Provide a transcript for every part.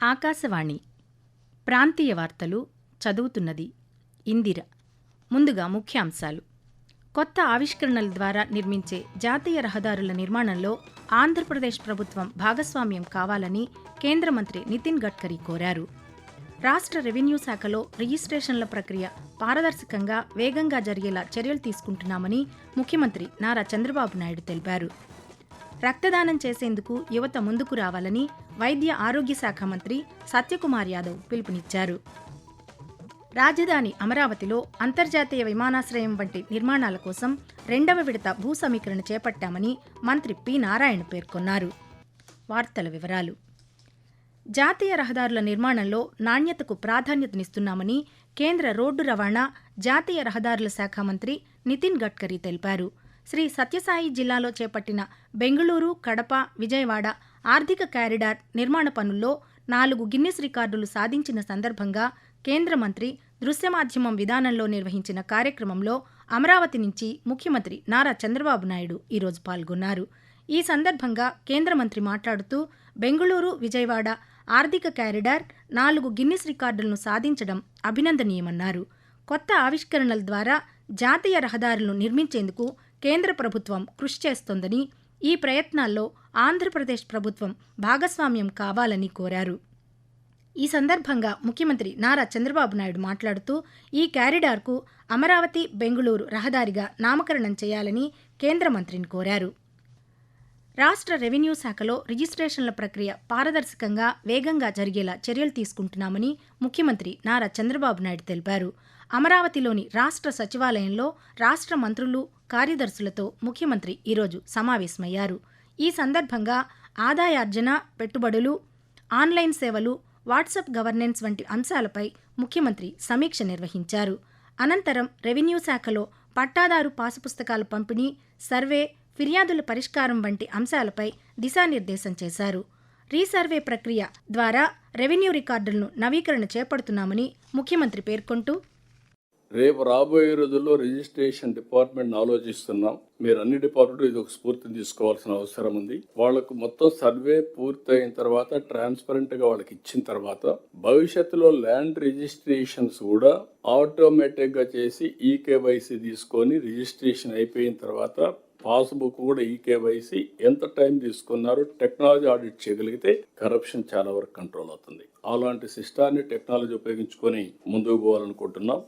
ఆకాశవాణి ప్రాంతీయ వార్తలు చదువుతున్నది ఇందిర. ముందుగా ముఖ్యాంశాలు. కొత్త ఆవిష్కరణల ద్వారా నిర్మించే జాతీయ రహదారుల నిర్మాణంలో ఆంధ్రప్రదేశ్ ప్రభుత్వం భాగస్వామ్యం కావాలని కేంద్ర మంత్రి నితిన్ గడ్కరీ కోరారు. రాష్ట్ర రెవెన్యూ శాఖలో రిజిస్ట్రేషన్ల ప్రక్రియ పారదర్శకంగా వేగంగా జరిగేలా చర్యలు తీసుకుంటున్నామని ముఖ్యమంత్రి నారా చంద్రబాబు నాయుడు తెలిపారు. రక్తదానం చేసేందుకు యువత ముందుకు రావాలని వైద్య ఆరోగ్య శాఖ మంత్రి సత్యకుమార్ యాదవ్ పిలుపునిచ్చారు. రాజధాని అమరావతిలో అంతర్జాతీయ విమానాశ్రయం వంటి నిర్మాణాల కోసం రెండవ విడత భూ సమీకరణ చేపట్టామని మంత్రి పి. నారాయణ పేర్కొన్నారు. వార్తల వివరాలు. జాతీయ రహదారుల నిర్మాణంలో నాణ్యతకు ప్రాధాన్యతనిస్తున్నామని కేంద్ర రోడ్డు రవాణా జాతీయ రహదారుల శాఖ మంత్రి నితిన్ గడ్కరీ తెలిపారు. శ్రీ సత్యసాయి జిల్లాలో చేపట్టిన బెంగళూరు కడప విజయవాడ ఆర్థిక కారిడార్ నిర్మాణ పనుల్లో నాలుగు గిన్నిస్ రికార్డులు సాధించిన సందర్భంగా కేంద్ర మంత్రి దృశ్యమాధ్యమం విధానంలో నిర్వహించిన కార్యక్రమంలో అమరావతి నుంచి ముఖ్యమంత్రి నారా చంద్రబాబు నాయుడు ఈరోజు పాల్గొన్నారు. ఈ సందర్భంగా కేంద్ర మంత్రి మాట్లాడుతూ బెంగళూరు విజయవాడ ఆర్థిక క్యారిడార్ నాలుగు గిన్నిస్ రికార్డులను సాధించడం అభినందనీయమన్నారు. కొత్త ఆవిష్కరణల ద్వారా జాతీయ రహదారులను నిర్మించేందుకు కేంద్ర ప్రభుత్వం కృషి చేస్తోందని ఈ ప్రయత్నాల్లో ఆంధ్రప్రదేశ్ ప్రభుత్వం భాగస్వామ్యం కావాలని కోరారు. ఈ సందర్భంగా ముఖ్యమంత్రి నారా చంద్రబాబు నాయుడు మాట్లాడుతూ ఈ క్యారిడార్కు అమరావతి బెంగళూరు రహదారిగా నామకరణం చేయాలని కేంద్ర మంత్రిని కోరారు. రాష్ట్ర రెవెన్యూ శాఖలో రిజిస్ట్రేషన్ల ప్రక్రియ పారదర్శకంగా వేగంగా జరిగేలా చర్యలు తీసుకుంటున్నామని ముఖ్యమంత్రి నారా చంద్రబాబు నాయుడు తెలిపారు. అమరావతిలోని రాష్ట్ర సచివాలయంలో రాష్ట్ర మంత్రులు కార్యదర్శులతో ముఖ్యమంత్రి ఈరోజు సమావేశమయ్యారు. ఈ సందర్భంగా ఆదాయార్జన పెట్టుబడులు ఆన్లైన్ సేవలు వాట్సాప్ గవర్నెన్స్ వంటి అంశాలపై ముఖ్యమంత్రి సమీక్ష నిర్వహించారు. అనంతరం రెవెన్యూ శాఖలో పట్టాదారు పాసుపుస్తకాల పంపిణీ సర్వే ఫిర్యాదుల పరిష్కారం వంటి అంశాలపై దిశానిర్దేశం చేశారు. రీసర్వే ప్రక్రియ ద్వారా రెవెన్యూ రికార్డులను నవీకరణ చేపడుతున్నామని ముఖ్యమంత్రి పేర్కొంటూ రేపు రాబోయే రోజుల్లో రిజిస్ట్రేషన్ డిపార్ట్మెంట్ ఆలోచిస్తున్నాం. మీరు అన్ని డిపార్ట్మెంట్ ఇది ఒక స్ఫూర్తిని తీసుకోవాల్సిన అవసరం ఉంది. వాళ్ళకు మొత్తం సర్వే పూర్తయిన తర్వాత ట్రాన్స్పరెంట్గా వాళ్ళకి ఇచ్చిన తర్వాత భవిష్యత్తులో ల్యాండ్ రిజిస్ట్రేషన్స్ కూడా ఆటోమేటిక్గా చేసి ఈ కేవైసీ తీసుకొని రిజిస్ట్రేషన్ అయిపోయిన తర్వాత పాస్బుక్ కూడా ఈ కేవైసీ ఎంత టైం తీసుకున్నారో టెక్నాలజీ ఆడిట్ చేయగలిగితే కరప్షన్ చాలా వరకు కంట్రోల్ అవుతుంది. అలాంటి సిస్టాన్ని టెక్నాలజీ ఉపయోగించుకొని ముందుకు పోవాలనుకుంటున్నాం.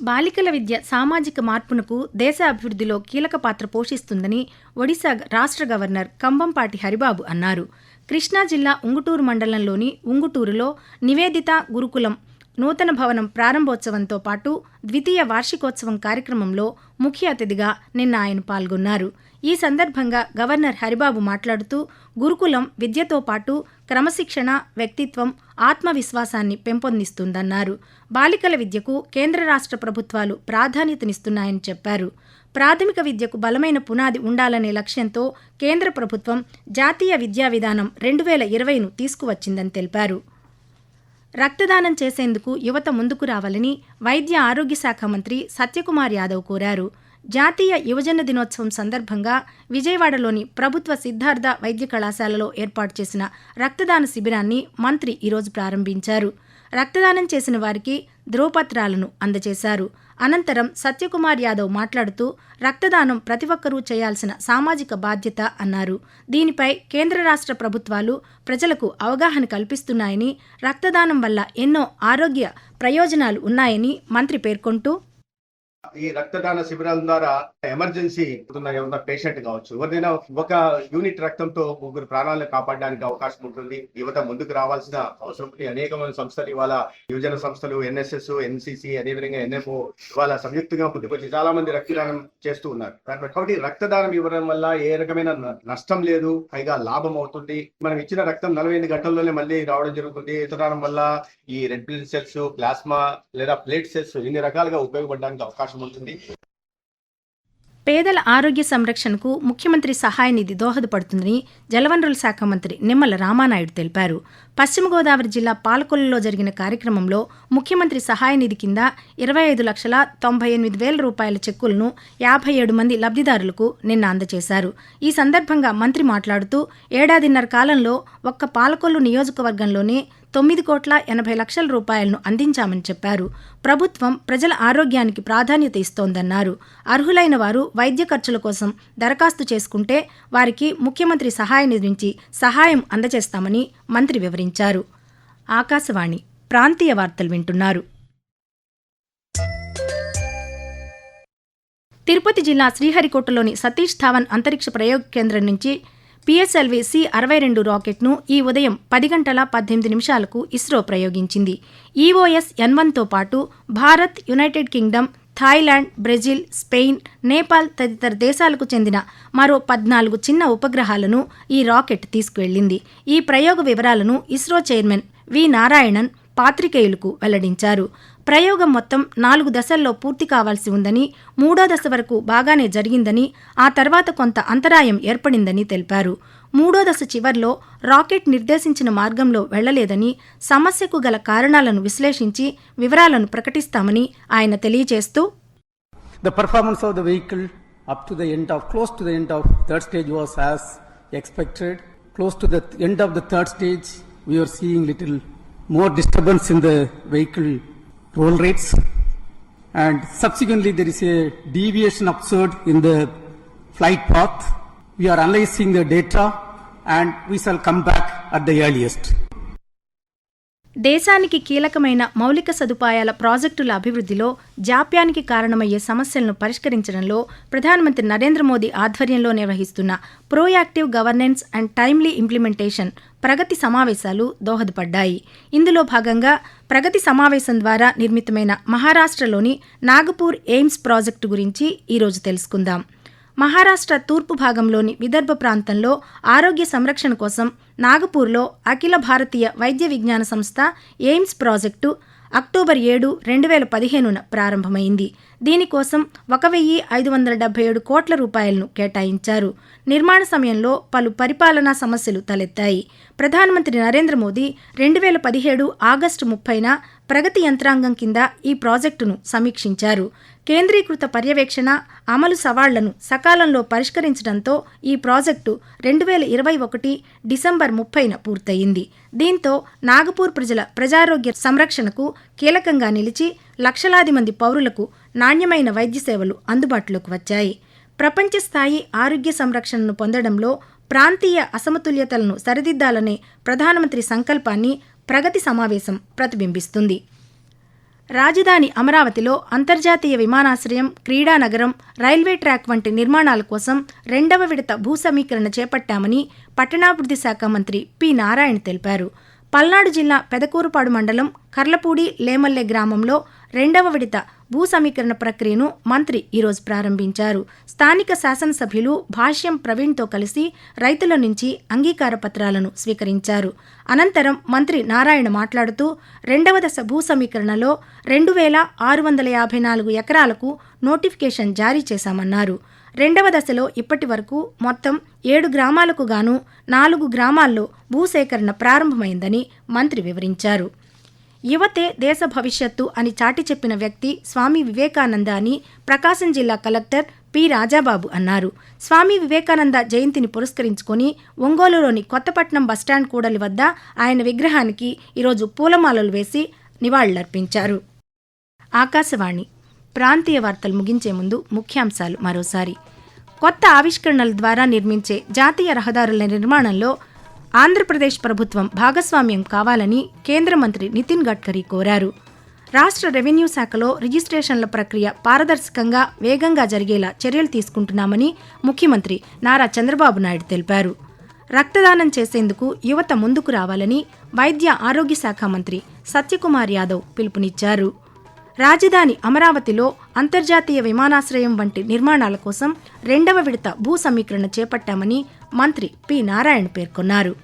బాలికల విద్య సామాజిక మార్పునకు దేశ అభివృద్ధిలో కీలక పాత్ర పోషిస్తుందని ఒడిశా రాష్ట్ర గవర్నర్ కంబంపాటి హరిబాబు అన్నారు. కృష్ణా జిల్లా ఉంగుటూరు మండలంలోని ఉంగుటూరులో నివేదిత గురుకులం నూతన భవనం ప్రారంభోత్సవంతో పాటు ద్వితీయ వార్షికోత్సవం కార్యక్రమంలో ముఖ్య అతిథిగా నిన్న ఆయన పాల్గొన్నారు. ఈ సందర్భంగా గవర్నర్ హరిబాబు మాట్లాడుతూ గురుకులం విద్యతో పాటు క్రమశిక్షణ వ్యక్తిత్వం ఆత్మవిశ్వాసాన్ని పెంపొందిస్తుందన్నారు. బాలికల విద్యకు కేంద్ర రాష్ట్ర ప్రభుత్వాలు ప్రాధాన్యతనిస్తున్నాయని చెప్పారు. ప్రాథమిక విద్యకు బలమైన పునాది ఉండాలనే లక్ష్యంతో కేంద్ర ప్రభుత్వం జాతీయ విద్యా విధానం రెండు వేల ఇరవైను తీసుకువచ్చిందని తెలిపారు. రక్తదానం చేసేందుకు యువత ముందుకు రావాలని వైద్య ఆరోగ్య శాఖ మంత్రి సత్యకుమార్ యాదవ్ కోరారు. జాతీయ యువజన దినోత్సవం సందర్భంగా విజయవాడలోని ప్రభుత్వ సిద్ధార్థ వైద్య కళాశాలలో ఏర్పాటు చేసిన రక్తదాన శిబిరాన్ని మంత్రి ఈరోజు ప్రారంభించారు. రక్తదానం చేసిన వారికి ధ్రువపత్రాలను అందజేశారు. అనంతరం సత్యకుమార్ యాదవ్ మాట్లాడుతూ రక్తదానం ప్రతి ఒక్కరూ చేయాల్సిన సామాజిక బాధ్యత అన్నారు. దీనిపై కేంద్ర రాష్ట్ర ప్రభుత్వాలు ప్రజలకు అవగాహన కల్పిస్తున్నాయని రక్తదానం వల్ల ఎన్నో ఆరోగ్య ప్రయోజనాలు ఉన్నాయని మంత్రి పేర్కొంటూ ఈ రక్తదాన శిబిరాల ద్వారా ఎమర్జెన్సీ ఉన్న పేషెంట్ కావచ్చు. ఎవరినైనా ఒక యూనిట్ రక్తంతో ముగ్గురు ప్రాణాలను కాపాడడానికి అవకాశం ఉంటుంది. యువత ముందుకు రావాల్సిన అవసరం ఉంది. అనేకమైన సంస్థలు ఇవాళ యువజన సంస్థలు ఎన్ఎస్ఎస్ ఎన్సిసి అదేవిధంగా ఎన్ఎఫ్ఓ ఇవాళ సంయుక్తంగా ముందుకు చాలా మంది రక్తదానం చేస్తూ ఉన్నారు. కాబట్టి రక్తదానం ఇవ్వడం వల్ల ఏ రకమైన నష్టం లేదు. పైగా లాభం అవుతుంది. మనం ఇచ్చిన రక్తం నలభై ఎనిమిది గంటల్లోనే మళ్ళీ రావడం జరుగుతుంది. రక్తదానం వల్ల ఈ రెడ్ బ్లడ్ సెల్స్ ప్లాస్మా లేదా ప్లేట్ సెల్స్ ఇన్ని రకాలుగా ఉపయోగపడడానికి అవకాశం ఉంటుంది. పేదల ఆరోగ్య సంరక్షణకు ముఖ్యమంత్రి సహాయ నిధి దోహదపడుతుందని జలవనరుల శాఖ మంత్రి నిమ్మల రామానాయుడు తెలిపారు. పశ్చిమ గోదావరి జిల్లా పాలకొల్లులో జరిగిన కార్యక్రమంలో ముఖ్యమంత్రి సహాయ నిధి కింద ఇరవై ఐదు లక్షల తొంభై ఎనిమిది వేల రూపాయల చెక్కులను యాభై ఏడు మంది లబ్ధిదారులకు నిన్న అందజేశారు ఈ సందర్భంగా మంత్రి మాట్లాడుతూ ఏడాదిన్నర కాలంలో ఒక్క పాలకొల్లు నియోజకవర్గంలోనే తొమ్మిది కోట్ల ఎనభై లక్షల రూపాయలను అందించామని చెప్పారు. ప్రభుత్వం ప్రజల ఆరోగ్యానికి ప్రాధాన్యత ఇస్తోందన్నారు. అర్హులైన వారు వైద్య ఖర్చుల కోసం దరఖాస్తు చేసుకుంటే వారికి ముఖ్యమంత్రి సహాయ నిధి నుంచి సహాయం అందజేస్తామని మంత్రి వివరించారు. ఆకాశవాణి ప్రాంతీయ వార్తలు వింటున్నారు. తిరుపతి జిల్లా శ్రీహరికోటలోని సతీష్ ధావన్ అంతరిక్ష ప్రయోగ కేంద్రం నుంచి పిఎస్ఎల్వి సి అరవై రెండు రాకెట్ను ఈ ఉదయం పది గంటల పద్దెనిమిది నిమిషాలకు ఇస్రో ప్రయోగించింది. ఈఓఎస్ ఎన్ వన్తో పాటు Bharat United Kingdom Thailand Brazil Spain Nepal తదితర దేశాలకు చెందిన మరో పద్నాలుగు చిన్న ఉపగ్రహాలను ఈ రాకెట్ తీసుకువెళ్ళింది ఈ ప్రయోగ వివరాలను ఇస్రో చైర్మన్ వి నారాయణన్ పాత్రికేయులకు వెల్లడించారు. ప్రయోగం మొత్తం నాలుగు దశల్లో పూర్తి కావాల్సి ఉందని మూడో దశ వరకు బాగానే జరిగిందని ఆ తర్వాత కొంత అంతరాయం ఏర్పడిందని తెలిపారు మూడో దశ చివర్లో రాకెట్ నిర్దేశించిన మార్గంలో వెళ్ళలేదని సమస్యకు గల కారణాలను విశ్లేషించి వివరాలను ప్రకటిస్తామని ఆయన తెలియజేస్తూ the performance of the vehicle up to the end of close to the end of third stage was as expected close to the end of the third stage we we're seeing little more disturbance in the vehicle roll rates, and subsequently there is a deviation observed in the flight path. We are analyzing the data, and we shall come back at the earliest. దేశానికి కీలకమైన మౌలిక సదుపాయాల ప్రాజెక్టుల అభివృద్ధిలో జాప్యానికి కారణమయ్యే సమస్యలను పరిష్కరించడంలో ప్రధానమంత్రి నరేంద్ర మోదీ ఆధ్వర్యంలో నిర్వహిస్తున్న proactive governance and timely implementation Pragati సమావేశాలు దోహదపడ్డాయి. ఇందులో భాగంగా ప్రగతి సమావేశం ద్వారా నిర్మితమైన మహారాష్ట్రలోని నాగపూర్ ఎయిమ్స్ ప్రాజెక్టు గురించి ఈరోజు తెలుసుకుందాం. మహారాష్ట్ర తూర్పు భాగంలోని విదర్భ ప్రాంతంలో ఆరోగ్య సంరక్షణ కోసం నాగపూర్లో అఖిల భారతీయ వైద్య విజ్ఞాన సంస్థ ఎయిమ్స్ ప్రాజెక్టు అక్టోబర్ ఏడు రెండు వేల పదిహేనున ప్రారంభమైంది. దీనికోసం ఒక వెయ్యి ఐదు వందల డెబ్బై ఏడు కోట్ల రూపాయలను కేటాయించారు. నిర్మాణ సమయంలో పలు పరిపాలనా సమస్యలు తలెత్తాయి. ప్రధానమంత్రి నరేంద్ర మోదీ రెండు వేల పదిహేడు ఆగస్టు ముప్పైన ప్రగతి యంత్రాంగం కింద ఈ ప్రాజెక్టును సమీక్షించారు. కేంద్రీకృత పర్యవేక్షణ అమలు సవాళ్ళను సకాలంలో పరిష్కరించడంతో ఈ ప్రాజెక్టు రెండు వేల ఇరవై ఒకటి డిసెంబర్ ముప్పైన పూర్తయింది. దీంతో నాగపూర్ ప్రజల ప్రజారోగ్య సంరక్షణకు కీలకంగా నిలిచి లక్షలాది మంది పౌరులకు నాణ్యమైన వైద్య సేవలు అందుబాటులోకి వచ్చాయి. ప్రపంచ స్థాయి ఆరోగ్య సంరక్షణను పొందడంలో ప్రాంతీయ అసమతుల్యతలను సరిదిద్దాలనే ప్రధానమంత్రి సంకల్పాన్ని ప్రగతి సమావేశం ప్రతిబింబిస్తుంది. రాజధాని అమరావతిలో అంతర్జాతీయ విమానాశ్రయం క్రీడానగరం రైల్వే ట్రాక్ వంటి నిర్మాణాల కోసం రెండవ విడత భూ సమీకరణ చేపట్టామని పట్టణాభివృద్ధి శాఖ మంత్రి పి. నారాయణ తెలిపారు. పల్నాడు జిల్లా పెదకూరుపాడు మండలం కర్లపూడి లేమల్లె గ్రామంలో రెండవ విడత భూ సమీకరణ ప్రక్రియను మంత్రి ఈరోజు ప్రారంభించారు. స్థానిక శాసనసభ్యులు భాష్యం ప్రవీణ్తో కలిసి రైతుల నుంచి అంగీకార పత్రాలను స్వీకరించారు. అనంతరం మంత్రి నారాయణ మాట్లాడుతూ రెండవ దశ భూ సమీకరణలో రెండు వేల ఆరు వందల యాభై నాలుగు ఎకరాలకు నోటిఫికేషన్ జారీ చేశామన్నారు. రెండవ దశలో ఇప్పటి వరకు మొత్తం ఏడు గ్రామాలకు గాను నాలుగు గ్రామాల్లో భూసేకరణ ప్రారంభమైందని మంత్రి వివరించారు. యువతే దేశ భవిష్యత్తు అని చాటి చెప్పిన వ్యక్తి స్వామి వివేకానంద అని ప్రకాశం జిల్లా కలెక్టర్ పి రాజాబాబు అన్నారు. స్వామి వివేకానంద జయంతిని పురస్కరించుకొని ఒంగోలులోని కొత్తపట్నం బస్టాండ్ కూడలి వద్ద ఆయన విగ్రహానికి ఈరోజు పూలమాలలు వేసి నివాళులర్పించారు. ఆకాశవాణి. ప్రాంతీయ వార్తలు ముగించే ముందు ముఖ్యాంశాలు మరోసారి. కొత్త ఆవిష్కరణల ద్వారా నిర్మించే జాతీయ రహదారుల నిర్మాణంలో ఆంధ్రప్రదేశ్ ప్రభుత్వం భాగస్వామ్యం కావాలని కేంద్ర మంత్రి నితిన్ గడ్కరీ కోరారు. రాష్ట్ర రెవెన్యూ శాఖలో రిజిస్ట్రేషన్ల ప్రక్రియ పారదర్శకంగా వేగంగా జరిగేలా చర్యలు తీసుకుంటున్నామని ముఖ్యమంత్రి నారా చంద్రబాబు నాయుడు తెలిపారు. రక్తదానం చేసేందుకు యువత ముందుకు రావాలని వైద్య ఆరోగ్య శాఖ మంత్రి సత్యకుమార్ యాదవ్ పిలుపునిచ్చారు. రాజధాని అమరావతిలో అంతర్జాతీయ విమానాశ్రయం వంటి నిర్మాణాల కోసం రెండవ విడత భూ సమీకరణ చేపట్టామని మంత్రి పి. నారాయణ పేర్కొన్నారు.